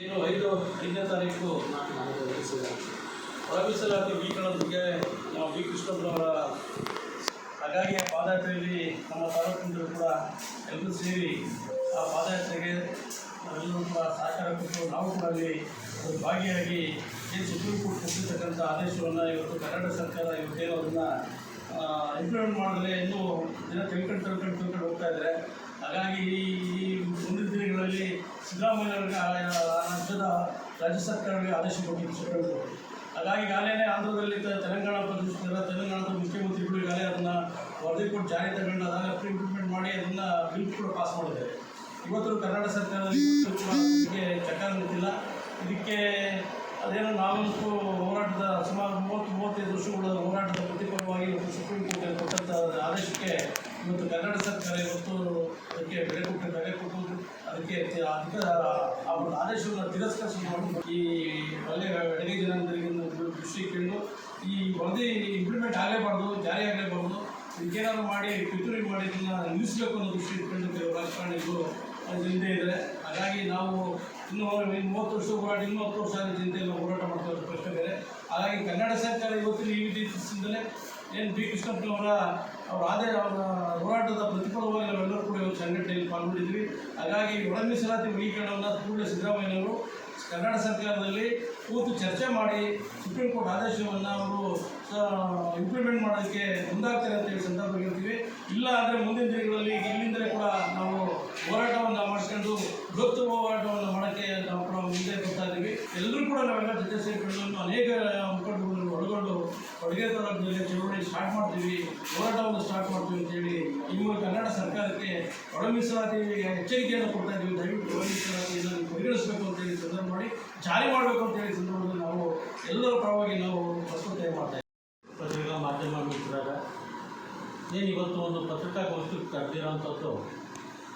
ಏನು ಐದು, ಐದನೇ ತಾರೀಕು ಒಳ ಮೀಸಲಾತಿ ವೀಕರಣದ ಬಗ್ಗೆ ನಾವು ವಿ. ಕೃಷ್ಣಪ್ಪನವರ ಹಾಗಾಗಿ ಆ ಪಾದಯಾತ್ರೆಯಲ್ಲಿ ನಮ್ಮ ತಾಲೂಕಿನಲ್ಲೂ ಕೂಡ ಎಲ್ಲರೂ ಸೇರಿ ಆ ಪಾದಯಾತ್ರೆಗೆ ನಾವೆಲ್ಲರೂ ಕೂಡ ಸಹಕಾರ ಕೊಟ್ಟು ನಾವು ಕೂಡ ಅಲ್ಲಿ ಭಾಗಿಯಾಗಿ ಏನು ಸುಪ್ರೀಂ ಕೋರ್ಟ್ ಕೊಟ್ಟಿರ್ತಕ್ಕಂಥ ಆದೇಶವನ್ನು ಇವತ್ತು ಕರ್ನಾಟಕ ಸರ್ಕಾರ ಇವತ್ತೇನು ಅದನ್ನು ಇಂಪ್ಲಿಮೆಂಟ್ ಮಾಡಿದ್ರೆ ಇನ್ನೂ ಜನ ತಿಳ್ಕೊಂಡು ತಿಳ್ಕೊಂಡು ತಿಳ್ಕೊಂಡು ಹೋಗ್ತಾ ಇದ್ದಾರೆ. ಹಾಗಾಗಿ ಈ ಮುಂದಿನ ದಿನಗಳಲ್ಲಿ ಸಿದ್ದರಾಮಯ್ಯವರಿಗೆ ರಾಜ್ಯದ ರಾಜ್ಯ ಸರ್ಕಾರಗಳಿಗೆ ಆದೇಶ ಕೊಟ್ಟಿದ್ದು ಸುಪ್ರೀಂ ಹಾಗಾಗಿ ಈಗಾಗಲೇ ಆಂಧ್ರದಲ್ಲಿ ತೆಲಂಗಾಣ ಪ್ರದೇಶದ ತೆಲಂಗಾಣದ ಮುಖ್ಯಮಂತ್ರಿಗಳು ಈಗಾಗಲೇ ಅದನ್ನು ವರದಿ ಕೊಟ್ಟು ಜಾರಿ ತಗೊಂಡು ಅದನ್ನು ಇಂಪ್ಲಿಮೆಂಟ್ ಮಾಡಿ ಅದನ್ನು ಬಿಲ್ ಕೂಡ ಪಾಸ್ ಮಾಡಿದ್ದಾರೆ. ಇವತ್ತು ಕರ್ನಾಟಕ ಸರ್ಕಾರದಲ್ಲಿ ಚಕಾರ ನಿಂತಿಲ್ಲ. ಇದಕ್ಕೆ ಅದೇನೋ ನಾವಂತೂ ಹೋರಾಟದ ಸುಮಾರು ಮೂವತ್ತು, ಮೂವತ್ತೈದು ವರ್ಷಗಳ ಹೋರಾಟದ ಪ್ರತಿಫಲವಾಗಿ ಇವತ್ತು ಸುಪ್ರೀಂ ಕೋರ್ಟ್ ಕೊಟ್ಟಂಥ ಆದೇಶಕ್ಕೆ ಇವತ್ತು ಕರ್ನಾಟಕ ಸರ್ಕಾರ ಇವತ್ತು ಅದಕ್ಕೆ ಬೆಲೆ ಕೊಟ್ಟು ಬೆಲೆ ಕೊಟ್ಟು ಅದಕ್ಕೆ ಒಂದು ಆದೇಶವನ್ನು ತಿರಸ್ಕರಿಸಿಕೊಂಡು ಈ ಒಳ್ಳೆಯ ಅಡುಗೆ ದೃಷ್ಟಿ ದೃಷ್ಟಿಕೊಂಡು ಈ ವರದಿ ಇಂಪ್ಲಿಮೆಂಟ್ ಆಗಲೇಬಾರ್ದು, ಜಾರಿ ಆಗಲೇಬಾರ್ದು, ಇದಕ್ಕೇನಾದ್ರು ಮಾಡಿ, ಪಿತೂರಿ ಮಾಡಿ, ಇದನ್ನು ನಿಲ್ಲಿಸಬೇಕು ಅನ್ನೋ ದೃಷ್ಟಿ ಇಟ್ಕೊಂಡು ಕೆಲವು ರಾಜಕಾರಣಿಗಳು ಹಿಂದೆ ಇದ್ದಾರೆ. ಹಾಗಾಗಿ ನಾವು ಇನ್ನೂ ಮೂವತ್ತು ವರ್ಷ ಹೋರಾಟ, ಇನ್ನೂ ಹತ್ತು ವರ್ಷ ಚಿಂತೆಯಲ್ಲಿ ಹೋರಾಟ ಮಾಡ್ತಾ ಪ್ರಶ್ನೆ ಬೇರೆ. ಹಾಗಾಗಿ ಕನ್ನಡ ಸರ್ಕಾರ ಇವತ್ತಿನ ಈ ರೀತಿಯಿಂದಲೇ ಏನು ಬಿ ಕೃಷ್ಣಪ್ಪನವರ ಅವರ ಆದರೆ ಅವರ ಹೋರಾಟದ ಪ್ರತಿಫಲವಾಗಿ ನಾವೆಲ್ಲರೂ ಕೂಡ ಇವತ್ತು ಸಂಘಟನೆಯಲ್ಲಿ ಪಾಲ್ಗೊಂಡಿದ್ವಿ ಹಾಗಾಗಿ ಒಳ ಮೀಸಲಾತಿ ವರ್ಗೀಕರಣವನ್ನು ಕೂಡಲೇ ಸಿದ್ದರಾಮಯ್ಯನವರು ಕನ್ನಡ ಸರ್ಕಾರದಲ್ಲಿ ಕೂತು ಚರ್ಚೆ ಮಾಡಿ ಸುಪ್ರೀಂ ಕೋರ್ಟ್ ಆದೇಶವನ್ನು ಅವರು ಇಂಪ್ಲಿಮೆಂಟ್ ಮಾಡೋದಕ್ಕೆ ಮುಂದಾಗ್ತಾರೆ ಅಂತೇಳಿ ಸಂದರ್ಭ ಹೇಳ್ತೀವಿ. ಇಲ್ಲ ಅಂದರೆ ಮುಂದಿನ ದಿನಗಳಲ್ಲಿ ಇಲ್ಲಿಂದಲೇ ಕೂಡ ನಾವು ಹೋರಾಟವನ್ನು ಮಾಡಿಸ್ಕೊಂಡು ಗೊತ್ತು ಹೋರಾಟವನ್ನು ಮಾಡೋಕ್ಕೆ ನಾವು ಕೂಡ ಮುಂದೆ ಬರ್ತಾ ಇದ್ದೀವಿ. ಎಲ್ಲರೂ ಕೂಡ ನಾವೆಲ್ಲ ಜೊತೆ ಸೇರಿಕೊಂಡು ಅನೇಕ ಮುಖಂಡರುಗಳನ್ನು ಅಡುಗೆ ಚಳುವಳಿ ಸ್ಟಾರ್ಟ್ ಮಾಡ್ತೀವಿ, ಹೋರಾಟವನ್ನು ಸ್ಟಾರ್ಟ್ ಮಾಡ್ತೀವಿ ಅಂತೇಳಿ ಮೂಲಕ ಕನ್ನಡ ಸರ್ಕಾರಕ್ಕೆ ಒಳ ಎಚ್ಚರಿಕೆಯನ್ನು ಕೊಡ್ತಾ ಇದ್ದೀವಿ. ದಯವಿಟ್ಟು ಒಳ ಪರಿಗಣಿಸಬೇಕು ಅಂತೇಳಿ ಸಂದರ್ಭ ಮಾಡಿ, ಜಾರಿ ಮಾಡಬೇಕು ಅಂತೇಳಿ ಸಂದರ್ಭದಲ್ಲಿ ನಾವು ಎಲ್ಲರ ಪರವಾಗಿ ನಾವು ಪ್ರಸ್ತುತ ಮಾಡ್ತಾ ಇದ್ದೀವಿ. ಪತ್ರಿಕಾ ಮಾಧ್ಯಮ ಮಿತ್ರರ ಏನು ಇವತ್ತು ಒಂದು ಪತ್ರಿಕಾಗೋಷ್ಠಿ ಕರೆದಿರೋಂಥದ್ದು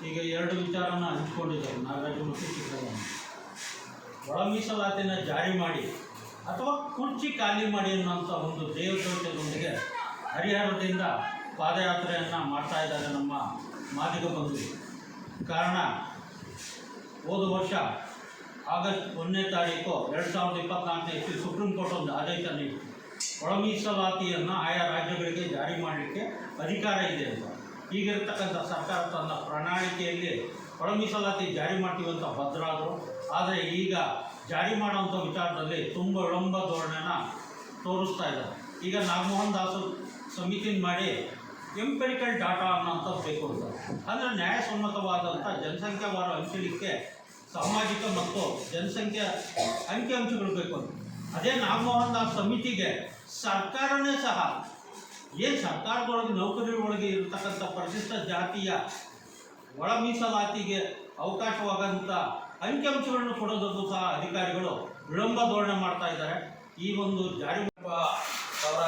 ಈಗ ಎರಡು ವಿಚಾರನ ಹಂಚ್ಕೊಂಡಿದ್ದಾರೆ. ನಾಗರಾಜು ಮತ್ತು ಸಿದ್ದರಾಮಯ್ಯ ಒಳ ಮೀಸಲಾತಿನ ಜಾರಿ ಮಾಡಿ ಅಥವಾ ಕುರ್ಚಿ ಖಾಲಿ ಮಾಡಿ ಅನ್ನುವಂಥ ಒಂದು ದೇವದೋಷದೊಂದಿಗೆ ಹರಿಹರದಿಂದ ಪಾದಯಾತ್ರೆಯನ್ನು ಮಾಡ್ತಾ ಇದ್ದಾರೆ ನಮ್ಮ ಮಾದಿಗ ಬಂಧುಗಳು ಕಾರಣ, ಹೋದ ವರ್ಷ ಆಗಸ್ಟ್ ಒಂದನೇ ತಾರೀಕು ಎರಡು ಸಾವಿರದ ಇಪ್ಪತ್ನಾಲ್ಕನೇ ಇಸ್ವಿ ಸುಪ್ರೀಂ ಕೋರ್ಟ್ ಒಂದು ಆದೇಶ ನೀಡಿತು ಒಳ ಮೀಸಲಾತಿಯನ್ನು ಆಯಾ ರಾಜ್ಯಗಳಿಗೆ ಜಾರಿ ಮಾಡಲಿಕ್ಕೆ ಅಧಿಕಾರ ಇದೆ ಅಂತ. ಈಗಿರ್ತಕ್ಕಂಥ ಸರ್ಕಾರ ತನ್ನ ಪ್ರಣಾಳಿಕೆಯಲ್ಲಿ ಒಳ ಜಾರಿ ಮಾಡ್ತೀವಿ ಅಂತ ಭದ್ರಾದರು. ಆದರೆ ಈಗ ಜಾರಿ ಮಾಡುವಂಥ ವಿಚಾರದಲ್ಲಿ ತುಂಬ ವಿಳಂಬ ಧೋರಣೆನ ತೋರಿಸ್ತಾ ಇದ್ದಾರೆ. ಈಗ ನಾಗಮೋಹನ್ ದಾಸು ಸಮಿತಿನ ಮಾಡಿ ಎಂಪೆರಿಕಲ್ ಡಾಟಾ ಅನ್ನೋಂಥದ್ದು ಬೇಕು ಅಂತ. ಅಂದರೆ ನ್ಯಾಯಸಮ್ಮತವಾದಂಥ ಜನಸಂಖ್ಯಾವಾರ ಹಂಚಲಿಕ್ಕೆ ಸಾಮಾಜಿಕ ಮತ್ತು ಜನಸಂಖ್ಯೆ ಅಂಕಿಅಂಶಗಳು ಬೇಕು ಅಂತ. ಅದೇ ನಾಗಮೋಹನ್ ದಾಸ್ ಸಮಿತಿಗೆ ಸರ್ಕಾರನೇ ಸಹ, ಏನು ಸರ್ಕಾರದೊಳಗೆ ನೌಕರಿ ಒಳಗೆ ಇರತಕ್ಕಂಥ ಪರಿಶಿಷ್ಟ ಜಾತಿಯ ಒಳ ಮೀಸಲಾತಿಗೆ ಅವಕಾಶವಾಗಂಥ ಅಂಕಿಅಂಶಗಳನ್ನು ಕೊಡೋದಕ್ಕೂ ಸಹ ಅಧಿಕಾರಿಗಳು ವಿಳಂಬ ಧೋರಣೆ ಮಾಡ್ತಾ ಇದ್ದಾರೆ. ಈ ಒಂದು ಜಾರಿ ಅವರ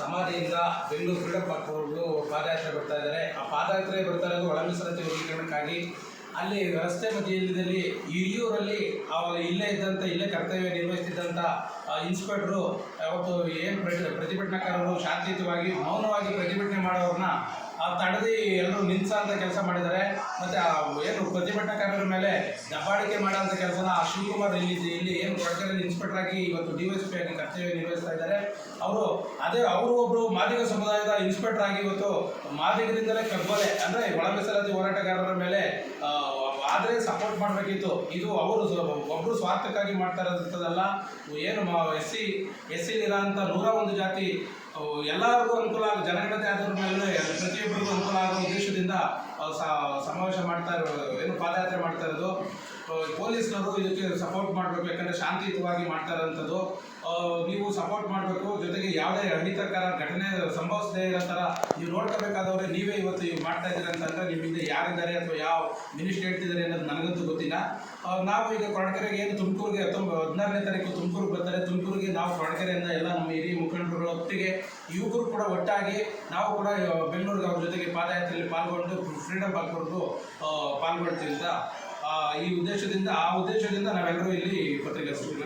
ಸಮಾಧಿಯಿಂದ ಬೆಂಗಳೂರು ಕ್ರೀಡಾ ಪಾರ್ಕ್ವರೆಗೂ ಪಾದಯಾತ್ರೆ ಬರ್ತಾ ಇದ್ದಾರೆ. ಆ ಪಾದಯಾತ್ರೆ ಬರ್ತಾ ಇರೋದು ಒಳ ಮೀಸಲಾತಿ ವರ್ಗೀಕರಣಕ್ಕಾಗಿ. ಅಲ್ಲಿ ರಸ್ತೆ ಮಧ್ಯದಲ್ಲಿ ಹಿರಿಯೂರಲ್ಲಿ ಅವಾಗ ಇಲ್ಲೇ ಇದ್ದಂಥ ಇಲ್ಲೇ ಕರ್ತವ್ಯ ನಿರ್ವಹಿಸ್ತಿದ್ದಂಥ ಇನ್ಸ್ಪೆಕ್ಟ್ರು, ಅವತ್ತು ಏನು ಪ್ರತಿ ಪ್ರತಿಭಟನಾಕಾರರು ಶಾಂತಿಯುತವಾಗಿ, ಮೌನವಾಗಿ ಪ್ರತಿಭಟನೆ ಮಾಡೋರನ್ನ ತಡೆದು ಎಲ್ಲರೂ ನಿಲ್ಸಂತ ಕೆಲಸ ಮಾಡಿದ್ದಾರೆ. ಮತ್ತು ಏನು ಪ್ರತಿಭಟನಾಕಾರರ ಮೇಲೆ ದಬ್ಬಾಳಿಕೆ ಮಾಡೋಂಥ ಕೆಲಸನ ಆ ಶಿವಕುಮಾರ್ ಇಲ್ಲಿ ಇಲ್ಲಿ ಏನು ಕೊಡಗರಲ್ಲಿ ಇನ್ಸ್ಪೆಕ್ಟರ್ ಆಗಿ ಇವತ್ತು ಡಿ ಪಿ ಆಗಿ ಕರ್ತವ್ಯ ನಿರ್ವಹಿಸ್ತಾ ಇದ್ದಾರೆ. ಅವರು ಅದೇ ಅವರು ಒಬ್ಬರು ಮಾದಿಗ ಸಮುದಾಯದ ಇನ್ಸ್ಪೆಕ್ಟರ್ ಆಗಿ ಇವತ್ತು ಮಾದಿಗರಿಂದಲೇ ಕಗ್ಗೊಲೆ ಅಂದರೆ ಒಳ ಮೀಸಲಾತಿ ಹೋರಾಟಗಾರರ ಮೇಲೆ ಆ, ಆದರೆ ಸಪೋರ್ಟ್ ಮಾಡಬೇಕಿತ್ತು. ಇದು ಅವರು ಒಬ್ಬರು ಸ್ವಾರ್ಥಕ್ಕಾಗಿ ಮಾಡ್ತಾ ಇರೋದಂಥದ್ದಲ್ಲ ಏನು ಎಸ್ ಸಿ ಎಸ್ ಸಿ ಇರೋಂಥ ನೂರ ಒಂದು ಜಾತಿ ಎಲ್ಲರಿಗೂ ಅನುಕೂಲ ಜನಗಣತೆ ಆದ್ರ ಮೇಲೆ ಪ್ರತಿಯೊಬ್ಬರಿಗೂ ಅನುಕೂಲ ಆಗೋ ಉದ್ದೇಶದಿಂದ ಆ, ಸ- ಸಮಾವೇಶ ಮಾಡ್ತಾ ಇರೋ ಏನು ಪಾದಯಾತ್ರೆ ಮಾಡ್ತಾ ಇರೋದು ಪೊಲೀಸ್ನವರು ಇದಕ್ಕೆ ಸಪೋರ್ಟ್ ಮಾಡಬೇಕು ಯಾಕಂದರೆ ಶಾಂತಿಯುತವಾಗಿ ಮಾಡ್ತಾ ಇರೋಂಥದ್ದು ಆ, ನೀವು ಸಪೋರ್ಟ್ ಮಾಡಬೇಕು ಜೊತೆಗೆ ಯಾವುದೇ ಅಹಿತಕರ ಘಟನೆ ಸಂಭವಿಸದೇ ಇರೋ ಥರ ನೀವು ನೋಡ್ಕೋಬೇಕಾದವ್ರೆ ನೀವೇ ಇವತ್ತು ಇವ್ ಮಾಡ್ತಾ ಇದ್ದೀರ ಅಂತಂದರೆ ನಿಮ್ಮ ಹಿಂದೆ ಯಾರಿದ್ದಾರೆ ಅಥವಾ ಯಾವ ಮಿನಿಸ್ಟರ್ ಹೇಳ್ತಿದ್ದಾರೆ ಅನ್ನೋದು ನನಗಂತೂ ಗೊತ್ತಿಲ್ಲ. ನಾವು ಈಗ ಕೊರಟಗೆರೆಗೆ ಏನು ತುಮಕೂರಿಗೆ ಹತ್ತೊಂಬ ಹದಿನಾರನೇ ತಾರೀಕು ತುಮಕೂರಿಗೆ ಬರ್ತಾರೆ. ತುಮಕೂರಿಗೆ ನಾವು ಕೊರಟಗೆರೆಯಿಂದ ಎಲ್ಲ ನಮ್ಮ ಹಿರಿಯ ಮುಖಂಡರುಗಳ ಒಟ್ಟಿಗೆ ಯುವಕರು ಕೂಡ ಒಟ್ಟಾಗಿ ನಾವು ಕೂಡ ಬೆಂಗಳೂರಿಗೆ ಅವ್ರ ಜೊತೆಗೆ ಪಾದಯಾತ್ರೆಯಲ್ಲಿ ಪಾಲ್ಗೊಂಡು ಫ್ರೀಡಮ್ ಪಾಲ್ಗೊಂಡು ಪಾಲ್ಗೊಳ್ತೀವಿ ಅಂತ ಈ ಉದ್ದೇಶದಿಂದ ಆ ಉದ್ದೇಶದಿಂದ ನಾವೆಲ್ಲರೂ ಇಲ್ಲಿ ಪತ್ರಿಕೆ ಸೃಷ್ಟಿ